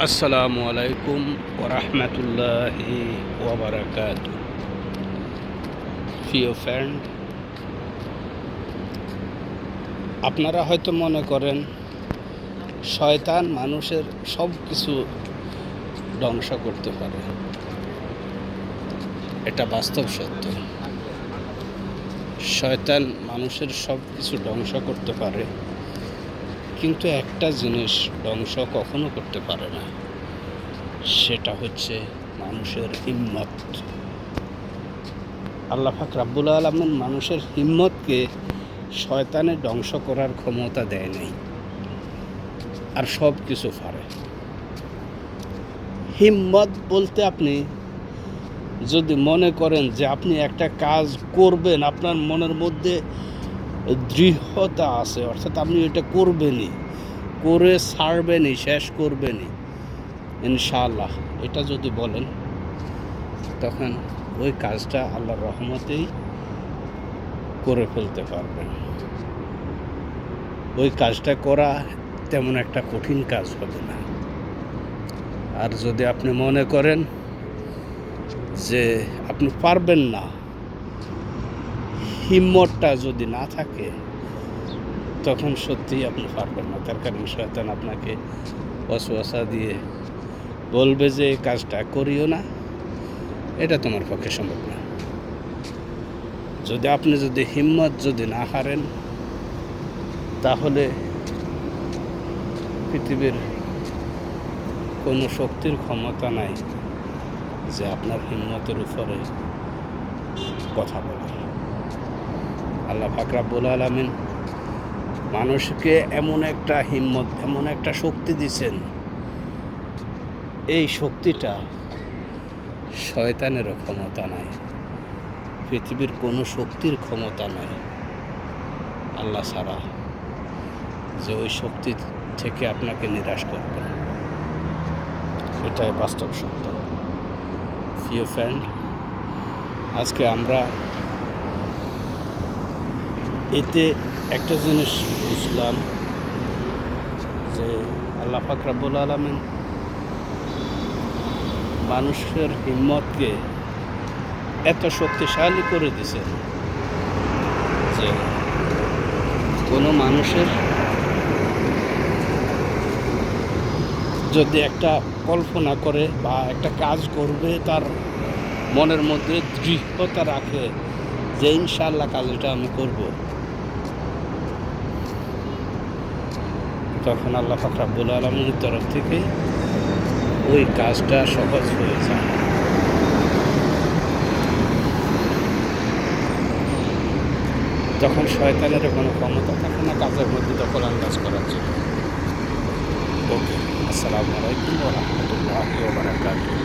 আসসালামু আলাইকুম ওরহমতুল্লাহি ওবরাকাত ফ্রেন্ড আপনারা হয়তো মনে করেন, শয়তান মানুষের সব কিছু ধ্বংস করতে পারে। এটা বাস্তব সত্য। শয়তান মানুষের সব কিছু ধ্বংস করতে পারে। কিন্তু একটা জিনিস ধ্বংস কখনো করতে পারে না, সেটা হচ্ছে মানুষের হিম্মত। আল্লাহ ফাক রাব্বুল আলমেন মানুষের হিম্মতকে শয়তানে ধ্বংস করার ক্ষমতা দেয় নাই, আর সব কিছু পারে। হিম্মত বলতে আপনি যদি মনে করেন যে আপনি একটা কাজ করবেন, আপনার মনের মধ্যে দৃঢ়তা আছে, অর্থাৎ আপনি এটা করবেনই, করে ছাড়বেনই শেষ করবেনই, ইনশাআল্লাহ। এটা যদি বলেন, তখন ওই কাজটা আল্লাহর রহমতেই করে ফেলতে পারবেন। ওই কাজটা করা তেমন একটা কঠিন কাজ হবে না। আর যদি আপনি মনে করেন যে আপনি পারবেন না হিম্মতটা যদি না থাকে, তখন সত্যিই আপনি পারবেন না। তার কারণ শয়তান আপনাকে অসুয়াশা দিয়ে বলবে যে কাজটা করিও না। এটা তোমার পক্ষে সম্ভব না। যদি আপনি যদি হিম্মত যদি না হারেন, তাহলে পৃথিবীর কোনো শক্তির ক্ষমতা নাই যে আপনার হিম্মতের উপরে কথা বলে। আল্লাহ ফাকরাবুল আলমিন মানুষকে এমন একটা হিম্মত, এমন একটা শক্তি দিছেন। এই শক্তিটা শয়তানেরও ক্ষমতা নাই, পৃথিবীর কোনো শক্তির ক্ষমতা নাই আল্লাহ ছাড়া যে ওই শক্তি থেকে আপনাকে নিরাশ করবে। এটাই বাস্তব সত্য। প্রিয় ফ্রেন্ড আজকে আমরা এতে একটা জিনিস বুঝলাম যে আল্লাহ ফাকরাবুল আলমিন মানুষের হিম্মতকে এত শক্তিশালী করে দিছে যে কোনো মানুষের যদি একটা কল্পনা করে বা একটা কাজ করবে, তার মনের মধ্যে দৃঢ়তা রাখে যে ইনশাল্লাহ কাজটা আমি করব। তখন আল্লাহ ফাকরাবুল আলমীর তরফ থেকে ওই কাজটা সহজ হয়ে যায় যখন শয়তানের কোনো ক্ষমতা থাকে না, কাজের মধ্যে দখল আন্দাজ করার জন্য। ওকে, আসসালামু আলাইকুম রহমতুল্লাহ